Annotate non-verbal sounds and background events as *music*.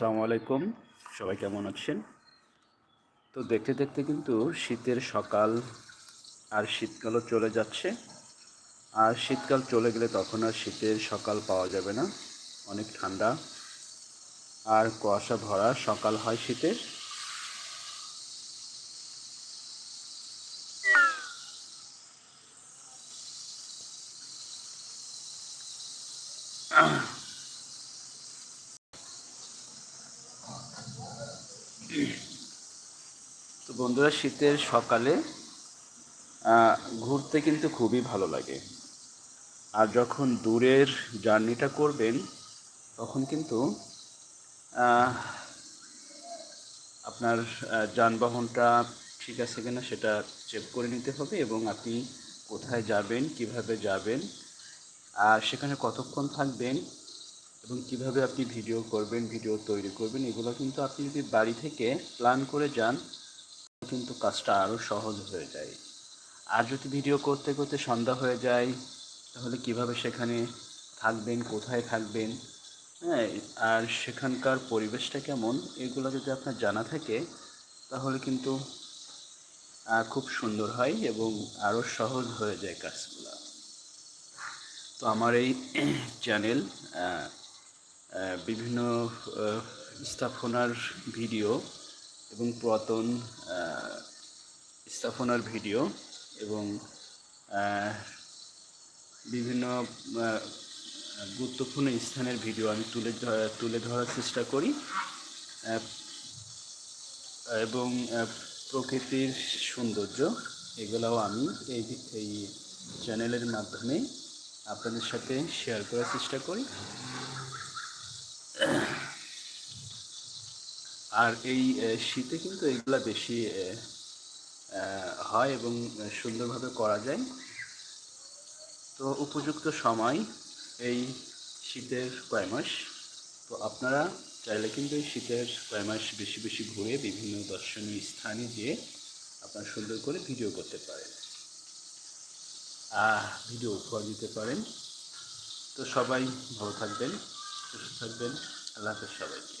আসসালামু আলাইকুম। সবাই কেমন আছেন? তো দেখতে দেখতে কিন্তু শীতের সকাল আর শীতকালও চলে যাচ্ছে। আর শীতকাল চলে গেলে তখন আর শীতের সকাল পাওয়া যাবে না। অনেক ঠান্ডা। আর কুয়াশা ভরা সকাল হয় শীতের। তো বন্ধুরা, শীতের সকালে ঘুরতে কিন্তু খুবই ভালো লাগে। আর যখন দূরের জার্নিটা করবেন, তখন কিন্তু আপনার যানবাহনটা ঠিক আছে কিনা সেটা চেক করে নিতে হবে এবং আপনি কোথায় যাবেন, কীভাবে যাবেন, আর সেখানে কতক্ষণ থাকবেন এবং কীভাবে আপনি ভিডিও করবেন, ভিডিও তৈরি করবেন, এগুলো কিন্তু আপনি যদি বাড়ি থেকে প্ল্যান করে যান, কিন্তু কাজটা আরও সহজ হয়ে যায়। আর যদি ভিডিও করতে করতে সন্ধ্যা হয়ে যায়, তাহলে কীভাবে সেখানে থাকবেন, কোথায় থাকবেন? হ্যাঁ আর সেখানকার পরিবেশটা কেমন, এগুলো যদি আপনার জানা থাকে, তাহলে কিন্তু খুব সুন্দর হয় এবং আরও সহজ হয়ে যায় কাজগুলো। তো আমার এই *clears throat* চ্যানেল বিভিন্ন স্থাপনার ভিডিও এবং পুরাতন স্থাপনার ভিডিও এবং বিভিন্ন গুরুত্বপূর্ণ স্থানের ভিডিও আমি তুলে তুলে ধরার চেষ্টা করি। এবং প্রকৃতির সৌন্দর্য, এগুলোও আমি এই এই চ্যানেলের মাধ্যমে আপনাদের সাথে শেয়ার করার চেষ্টা করি। আর এই শীতে কিন্তু এগুলা বেশি হয় এবং সুন্দরভাবে করা যায়। তো উপযুক্ত সময় এই শীতের কয় মাস। তো আপনারা চাইলে কিন্তু এই শীতের কয় মাস বেশি বেশি ঘুরে বিভিন্ন দর্শনীয় স্থানে যেয়ে আপনারা সুন্দর করে ভিডিও করতে পারেন। ভিডিও উপহার দিতে পারেন। তো সবাই ভালো থাকবেন, সুস্থ থাকবেন। আল্লাহ হাফেজ সবাইকে।